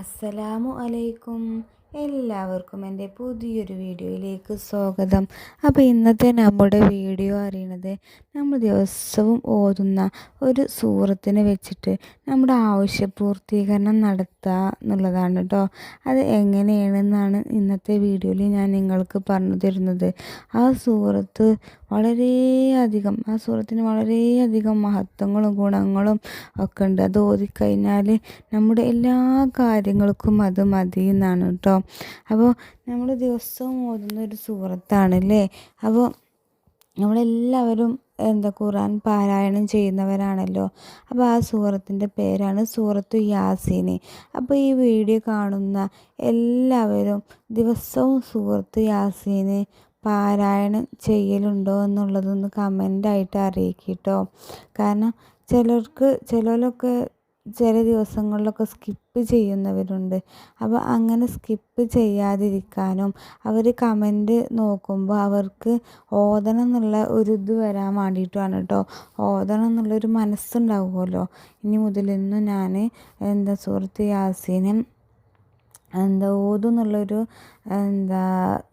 അസ്സലാമു അലൈക്കും. എല്ലാവർക്കും എന്റെ പുതിയൊരു വീഡിയോയിലേക്ക് സ്വാഗതം. അപ്പോൾ ഇന്നത്തെ നമ്മുടെ വീഡിയോ അറിയണത് നമ്മൾ ദിവസവും ഓതുന്ന ഒരു സൂറത്തിനെ വെച്ചിട്ട് നമ്മുടെ ആവശ്യപൂർത്തീകരണം നടത്തുക എന്നുള്ളതാണ് കേട്ടോ. അത് എങ്ങനെയാണെന്നാണ് ഇന്നത്തെ വീഡിയോയിൽ ഞാൻ നിങ്ങൾക്ക് പറഞ്ഞു തരുന്നത്. ആ സൂറത്ത് വളരെയധികം ആ സൂറത്തിന് വളരെയധികം മഹത്വങ്ങളും ഗുണങ്ങളും ഒക്കെ ഉണ്ട്. അത് ഓതിക്കഴിഞ്ഞാൽ നമ്മുടെ എല്ലാ കാര്യങ്ങൾക്കും അത് മതി എന്നാണ് കേട്ടോ. അപ്പോൾ നമ്മൾ ദിവസവും ഓതുന്ന ഒരു സൂറത്താണ് അല്ലേ അപ്പോൾ നമ്മളെല്ലാവരും എന്താ ഖുർആൻ പാരായണം ചെയ്യുന്നവരാണല്ലോ. അപ്പോൾ ആ സൂറത്തിന്റെ പേരാണ് സൂറത്തു യാസീന്. അപ്പോൾ ഈ വീഡിയോ കാണുന്ന എല്ലാവരും ദിവസവും സൂറത്ത് യാസീന് പാരായണം ചെയ്യലുണ്ടോ എന്നുള്ളതൊന്ന് കമന്റായിട്ട് അറിയിക്കട്ടോ. കാരണം ചിലർക്ക് ചിലരൊക്കെ ചില ദിവസങ്ങളിലൊക്കെ സ്കിപ്പ് ചെയ്യുന്നവരുണ്ട്. അപ്പോൾ അങ്ങനെ സ്കിപ്പ് ചെയ്യാതിരിക്കാനും അവർ കമന്റ് നോക്കുമ്പോൾ അവർക്ക് ഓതണം എന്നുള്ള ഒരു ഇത് വരാൻ വേണ്ടിയിട്ടുമാണ് കേട്ടോ. ഓതണം എന്നുള്ളൊരു മനസ്സുണ്ടാവുമല്ലോ. ഇനി മുതലൊന്നും ഞാൻ എന്താ സുഹൃത്ത് യാസീനും എന്താ ഓതും എന്നുള്ളൊരു എന്താ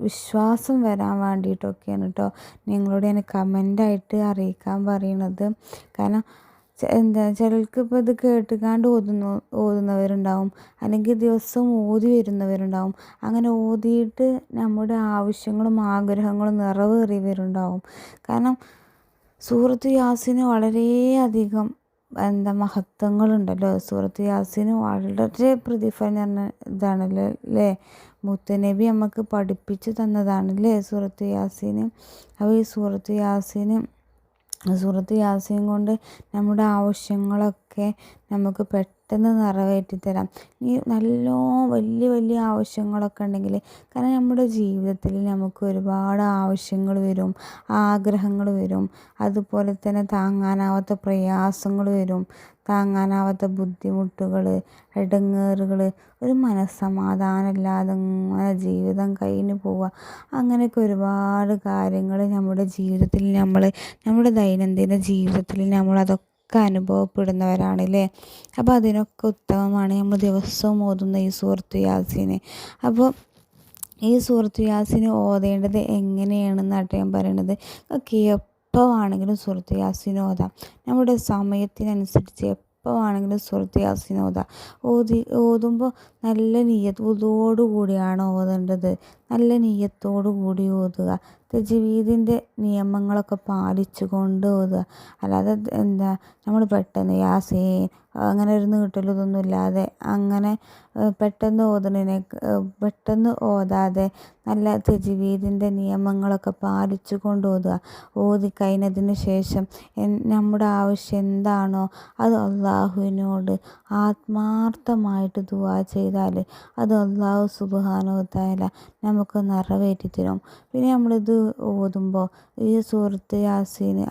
വിശ്വാസം വരാൻ വേണ്ടിയിട്ടൊക്കെയാണ് കേട്ടോ നിങ്ങളോട് ഞാൻ കമന്റായിട്ട് അറിയിക്കാൻ പറയണത്. കാരണം എന്താ ചിലർക്ക് ഇപ്പോൾ ഇത് കേട്ടുകാണ്ട് ഓതുന്നു ഓതുന്നവരുണ്ടാവും. അല്ലെങ്കിൽ ദിവസം ഓതി വരുന്നവരുണ്ടാവും. അങ്ങനെ ഓതിയിട്ട് നമ്മുടെ ആവശ്യങ്ങളും ആഗ്രഹങ്ങളും നിറവേറിയവരുണ്ടാവും. കാരണം സൂറത്ത് യാസിന് വളരെയധികം എന്താ മഹത്വങ്ങളുണ്ടല്ലോ. സൂറത്ത് യാസിന് വളരെ പ്രതിഫലം തന്ന ഇതാണല്ലോ അല്ലേ? മുത്തനബി നമുക്ക് പഠിപ്പിച്ചു തന്നതാണല്ലേ സൂറത്ത് യാസീന്. അപ്പോൾ ഈ സൂറത്ത് യാസീന് സൂറത്ത് യാസീൻ കൊണ്ട് നമ്മുടെ ആവശ്യങ്ങളൊക്കെ നമുക്ക് പെട്ടെന്ന് നിറവേറ്റി തരാം. ഈ നല്ല വലിയ വലിയ ആവശ്യങ്ങളൊക്കെ ഉണ്ടെങ്കിൽ കാരണം നമ്മുടെ ജീവിതത്തിൽ നമുക്ക് ഒരുപാട് ആവശ്യങ്ങൾ വരും ആഗ്രഹങ്ങൾ വരും അതുപോലെ തന്നെ താങ്ങാനാവാത്ത പ്രയാസങ്ങൾ വരും താങ്ങാനാവാത്ത ബുദ്ധിമുട്ടുകൾ ഇടങ്ങേറുകൾ ഒരു മനസ്സമാധാനമില്ലാതെ ഇങ്ങനെ ജീവിതം കഴിഞ്ഞു പോവുക. അങ്ങനെയൊക്കെ ഒരുപാട് കാര്യങ്ങൾ നമ്മുടെ ജീവിതത്തിൽ നമ്മൾ നമ്മുടെ ദൈനംദിന ജീവിതത്തിൽ നമ്മൾ അതൊക്കെ ഒക്കെ അനുഭവപ്പെടുന്നവരാണ് അല്ലേ അപ്പോൾ അതിനൊക്കെ ഉത്തമമാണ് നമ്മൾ ദിവസവും ഓതുന്ന ഈ സുഹൃത്തു യാസീന്. അപ്പോൾ ഈ സുഹൃത്തു യാസീന് ഓതേണ്ടത് എങ്ങനെയാണെന്നാണ് ഞാൻ പറയണത്? എപ്പോൾ ആണെങ്കിലും സുഹൃത്തു യാസിന് ഓതാം. നമ്മുടെ സമയത്തിനനുസരിച്ച് എപ്പോൾ ആണെങ്കിലും സുഹൃത്തു യാസിന് ഓതാം. ഓതി ഓതുമ്പോൾ നല്ല നീയത്തോടു കൂടിയാണ് ഓതേണ്ടത്. നല്ല നീയത്തോടു കൂടി ഓതുക. തജ്വീദിന്റെ നിയമങ്ങളൊക്കെ പാലിച്ചുകൊണ്ട് ഓതുക. അല്ലാതെ എന്താ നമ്മൾ പെട്ടെന്ന് യാസീൻ അങ്ങനെ ഒരു നീട്ടലൊന്നും ഇല്ലാതെ അങ്ങനെ പെട്ടെന്ന് ഓതുന്നതിനെ പെട്ടെന്ന് ഓതാതെ നല്ല തജ്വീദിന്റെ നിയമങ്ങളൊക്കെ പാലിച്ചു കൊണ്ട് ഓതുക. ഓതി കഴിഞ്ഞതിന് ശേഷം നമ്മുടെ ആവശ്യം എന്താണോ അത് അള്ളാഹുവിനോട് ആത്മാർത്ഥമായിട്ട് ദുവാ ചെയ്താൽ അത് അള്ളാഹു സുബാനുത്തായാല നമുക്ക് നിറവേറ്റി തരും. പിന്നെ നമ്മളിത് ഓതുമ്പോൾ ഈ സുഹൃത്ത് യാസീന്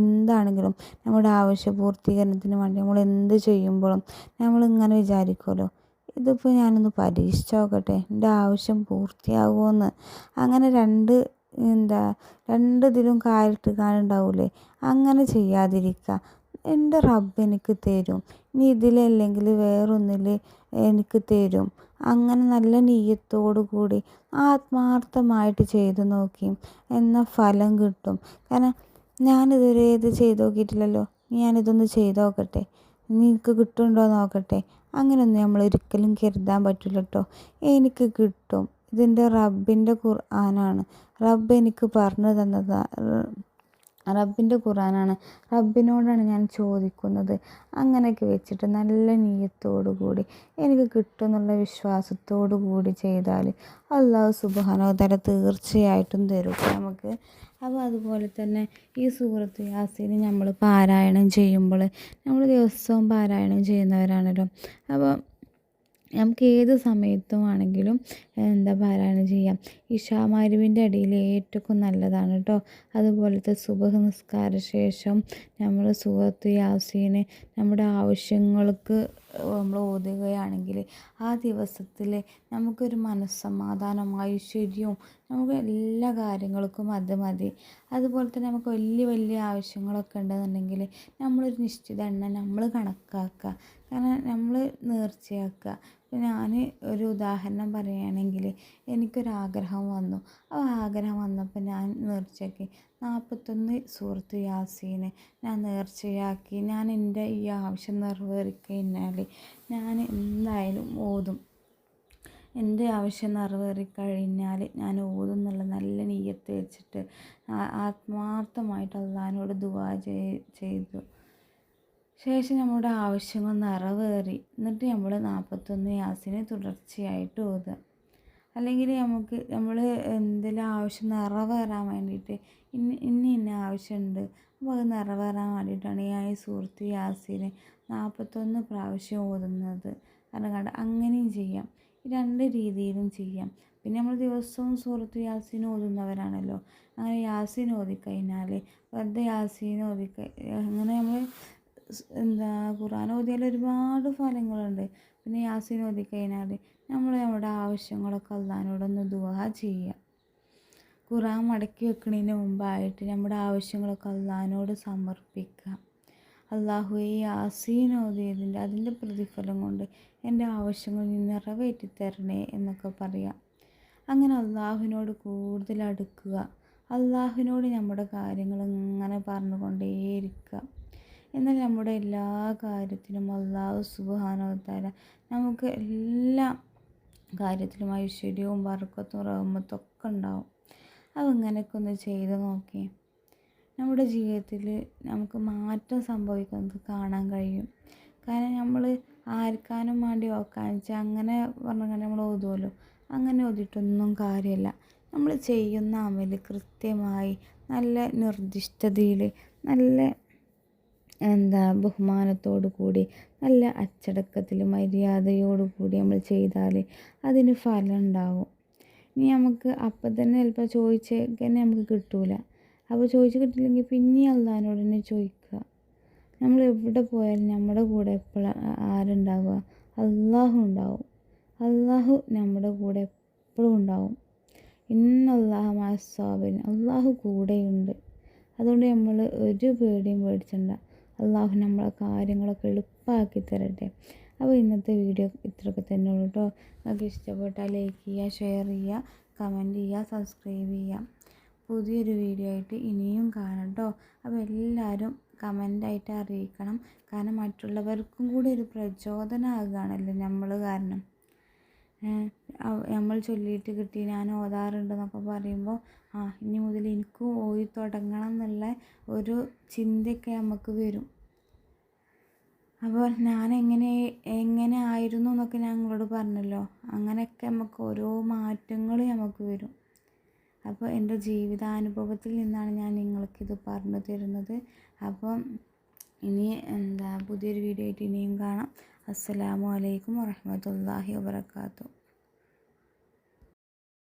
എന്താണെങ്കിലും നമ്മുടെ ആവശ്യ പൂർത്തീകരണത്തിന് വേണ്ടി നമ്മൾ എന്ത് ചെയ്യുമ്പോഴും നമ്മളിങ്ങനെ വിചാരിക്കുമല്ലോ. ഇതിപ്പോൾ ഞാനൊന്ന് പരീക്ഷിച്ച് നോക്കട്ടെ. എന്റെ ആവശ്യം പൂർത്തിയാകുമോയെന്ന് അങ്ങനെ രണ്ട് എന്താ രണ്ട് ഇതിലും കാലിട്ട് കാണുണ്ടാവില്ലേ അങ്ങനെ ചെയ്യാതിരിക്കുക. എന്റെ റബ്ബ് എനിക്ക് തരും. ഇനി ഇതിലല്ലെങ്കിൽ വേറൊന്നിൽ എനിക്ക് തരും. അങ്ങനെ നല്ല നീയത്തോടു കൂടി ആത്മാർത്ഥമായിട്ട് ചെയ്തു നോക്കി. എന്ന ഫലം കിട്ടും. കാരണം ഞാനിതുവരെ ഇത് ചെയ്ത് നോക്കിയിട്ടില്ലല്ലോ. ഞാനിതൊന്ന് ചെയ്തു നോക്കട്ടെ. നിനക്ക് കിട്ടുന്നുണ്ടോ നോക്കട്ടെ. അങ്ങനെയൊന്നും നമ്മൾ ഒരിക്കലും കരുതാൻ പറ്റില്ല കേട്ടോ. എനിക്ക് കിട്ടും. ഇതിന്റെ റബ്ബിന്റെ ഖുർആനാണ്. റബ്ബ് എനിക്ക് പറഞ്ഞു തന്നതാ റബ്ബിന്റെ ഖുറാനാണ് റബ്ബിനോടാണ് ഞാൻ ചോദിക്കുന്നത്. അങ്ങനെയൊക്കെ വെച്ചിട്ട് നല്ല നീയത്തോടു കൂടി എനിക്ക് കിട്ടുമെന്നുള്ള വിശ്വാസത്തോടു കൂടി ചെയ്താൽ അള്ളാഹു സുബാനോ തല തീർച്ചയായിട്ടും തരും. നമുക്ക് അപ്പോൾ അതുപോലെ തന്നെ ഈ സൂറത്ത് യാസീന് നമ്മൾ പാരായണം ചെയ്യുമ്പോൾ നമ്മൾ ദിവസവും പാരായണം ചെയ്യുന്നവരാണല്ലോ. അപ്പോൾ നമുക്ക് ഏത് സമയത്തും ആണെങ്കിലും എന്താ പാരായണം ചെയ്യാം. ഇഷാമാരുവിന്റെ അടിയിൽ ഏറ്റവും നല്ലതാണ് കേട്ടോ. അതുപോലത്തെ സുബഹ് നിസ്കാര ശേഷം നമ്മൾ സുഹത്ത് യാസീന് നമ്മുടെ ആവശ്യങ്ങൾക്ക് നമ്മൾ ഓതുകയാണെങ്കിൽ ആ ദിവസത്തിൽ നമുക്കൊരു മനസ്സമാധാനം ഐശ്വര്യവും നമുക്ക് എല്ലാ കാര്യങ്ങൾക്കും അത് മതി. അതുപോലെ തന്നെ നമുക്ക് വലിയ വലിയ ആവശ്യങ്ങളൊക്കെ ഉണ്ടെന്നുണ്ടെങ്കിൽ നമ്മളൊരു നിശ്ചിത എണ്ണം നമ്മൾ കണക്കാക്കുക. കാരണം നമ്മൾ നേർച്ചയാക്കുക. ഞാൻ ഒരു ഉദാഹരണം പറയുകയാണെങ്കിൽ എനിക്കൊരാഗ്രഹം വന്നു. ആ ആഗ്രഹം വന്നപ്പോൾ ഞാൻ നേർച്ചയാക്കി. നാൽപ്പത്തൊന്ന് സൂറത്ത് യാസീന് ഞാൻ നേർച്ചയാക്കി. ഞാൻ എന്റെ ഈ ആവശ്യം നിറവേറിക്കഴിഞ്ഞാൽ ഞാൻ എന്തായാലും ഓതും. എന്റെ ആവശ്യം നിറവേറിക്കഴിഞ്ഞാൽ ഞാൻ ഓതും എന്നുള്ള നല്ല നീയത്ത് വെച്ചിട്ട് ആത്മാർത്ഥമായിട്ട് അള്ളഹാനോട് ദുവാ ചെയ്തു. ശേഷം നമ്മുടെ ആവശ്യങ്ങൾ നിറവേറി. എന്നിട്ട് നമ്മൾ നാൽപ്പത്തൊന്ന് യാസിനെ തുടർച്ചയായിട്ട് ഓതുക. അല്ലെങ്കിൽ നമുക്ക് നമ്മൾ എന്തെങ്കിലും ആവശ്യം നിറവേറാൻ വേണ്ടിയിട്ട് ഇന്ന ഇന്ന ഇന്ന ആവശ്യമുണ്ട്. അപ്പോൾ അത് നിറവേറാൻ വേണ്ടിയിട്ടാണ് ഈ സുഹൃത്ത് യാസിനെ നാൽപ്പത്തൊന്ന് പ്രാവശ്യം ഓതുന്നത്. കാരണം കണ്ട് അങ്ങനെയും ചെയ്യാം. രണ്ട് രീതിയിലും ചെയ്യാം. പിന്നെ നമ്മൾ ദിവസവും സുഹൃത്ത് യാസീൻ ഓതുന്നവരാണല്ലോ. അങ്ങനെ യാസീൻ ഓതിക്കഴിഞ്ഞാൽ വെറുതെ യാസീൻ ഓതിക്ക അങ്ങനെ നമ്മൾ എന്താ ഖുർആൻ ഓതിയാൽ ഒരുപാട് ഫലങ്ങളുണ്ട്. പിന്നെ യാസീൻ ഓതിക്കഴിഞ്ഞാൽ നമ്മൾ നമ്മുടെ ആവശ്യങ്ങളൊക്കെ അള്ളഹാനോടൊന്ന് ദുവാ ചെയ്യുക ഖുർആൻ മടക്കി വെക്കുന്നതിന് മുമ്പായിട്ട് നമ്മുടെ ആവശ്യങ്ങളൊക്കെ അള്ളഹാനോട് സമർപ്പിക്കുക അള്ളാഹു ഈ യാസീൻ ഓതിയതിന്റെ അതിന്റെ പ്രതിഫലം കൊണ്ട് എന്റെ ആവശ്യങ്ങൾ നീ നിറവേറ്റി തരണേ എന്നൊക്കെ പറയാം. അങ്ങനെ അള്ളാഹുവിനോട് കൂടുതൽ അടുക്കുക. അള്ളാഹുവിനോട് നമ്മുടെ കാര്യങ്ങൾ ഇങ്ങനെ പറഞ്ഞുകൊണ്ടേയിരിക്കുക. എന്നാൽ നമ്മുടെ എല്ലാ കാര്യത്തിലും അള്ളാഹു സുബാനോത്താല നമുക്ക് എല്ലാ കാര്യത്തിലും ഐശ്വര്യവും വർക്കത്തും റഹ്മത്തും ഉണ്ടാവും. അത് ഇങ്ങനെയൊക്കെ ഒന്ന് ചെയ്ത് നോക്കി. നമ്മുടെ ജീവിതത്തിൽ നമുക്ക് മാറ്റം സംഭവിക്കുന്നത് കാണാൻ കഴിയും. കാരണം നമ്മൾ ആർക്കാനും വേണ്ടി ഓക്കാനിച്ച് അങ്ങനെ പറഞ്ഞാൽ നമ്മൾ ഓതുമല്ലോ അങ്ങനെ ഓതിയിട്ടൊന്നും കാര്യമില്ല നമ്മൾ ചെയ്യുന്ന അമൽ കൃത്യമായി നല്ല നിർദ്ദിഷ്ടതയിൽ നല്ല എന്താ ബഹുമാനത്തോടു കൂടി നല്ല അച്ചടക്കത്തിൽ മര്യാദയോടു കൂടി നമ്മൾ ചെയ്താൽ അതിന് ഫലം ഉണ്ടാവും. ഇനി നമുക്ക് അപ്പം തന്നെ ചിലപ്പോൾ ചോദിച്ച് തന്നെ നമുക്ക് കിട്ടൂല. അപ്പോൾ ചോദിച്ച് കിട്ടില്ലെങ്കിൽ പിന്നെ അള്ളഹാനോട് തന്നെ ചോദിക്കുക. നമ്മൾ എവിടെ പോയാലും നമ്മുടെ കൂടെ എപ്പോഴാണ് ആരുണ്ടാവുക? അള്ളാഹു ഉണ്ടാവും. അള്ളാഹു നമ്മുടെ കൂടെ എപ്പോഴും ഉണ്ടാവും. ഇന്നല്ലാഹ മാസാബിൻ അള്ളാഹു കൂടെയുണ്ട്. അതുകൊണ്ട് നമ്മൾ ഒരു പേടിയും പേടിച്ചണ്ട. അള്ളാഹു നമ്മളെ കാര്യങ്ങളൊക്കെ എളുപ്പമാക്കി തരട്ടെ. അപ്പോൾ ഇന്നത്തെ വീഡിയോ ഇത്രയൊക്കെ തന്നെ ഉള്ളൂ കേട്ടോ. നിങ്ങൾക്ക് ഇഷ്ടപ്പെട്ടാൽ ലൈക്ക് ചെയ്യുക ഷെയർ ചെയ്യുക കമന്റ് ചെയ്യുക സബ്സ്ക്രൈബ് ചെയ്യുക. പുതിയൊരു വീഡിയോ ആയിട്ട് ഇനിയും കാണാം കേട്ടോ. അപ്പോൾ എല്ലാവരും കമന്റായിട്ട് അറിയിക്കണം. കാരണം മറ്റുള്ളവർക്കും കൂടി ഒരു പ്രചോദനമാകുകയാണല്ലോ നമ്മൾ കാരണം. നമ്മൾ ചൊല്ലിയിട്ട് കിട്ടി ഞാൻ ഓതാറുണ്ടെന്നൊക്കെ പറയുമ്പോൾ ആ ഇനി മുതൽ എനിക്കും ഓതി തുടങ്ങണം എന്നുള്ള ഒരു ചിന്തയൊക്കെ നമുക്ക് വരും. അപ്പോൾ ഞാൻ എങ്ങനെ എങ്ങനെ ആയിരുന്നു എന്നൊക്കെ ഞാൻ നിങ്ങളോട് പറഞ്ഞല്ലോ. അങ്ങനെയൊക്കെ നമുക്ക് ഓരോ മാറ്റങ്ങൾ നമുക്ക് വരും. അപ്പോൾ എന്റെ ജീവിതാനുഭവത്തിൽ നിന്നാണ് ഞാൻ നിങ്ങൾക്കിത് പറഞ്ഞു തരുന്നത്. അപ്പം ഇനി എന്താ പുതിയൊരു വീഡിയോ ആയിട്ട് ഇനിയും കാണാം. അസ്സലാമു അലൈക്കും വറഹമത്തല്ലാഹി വാബർക്കാത്തു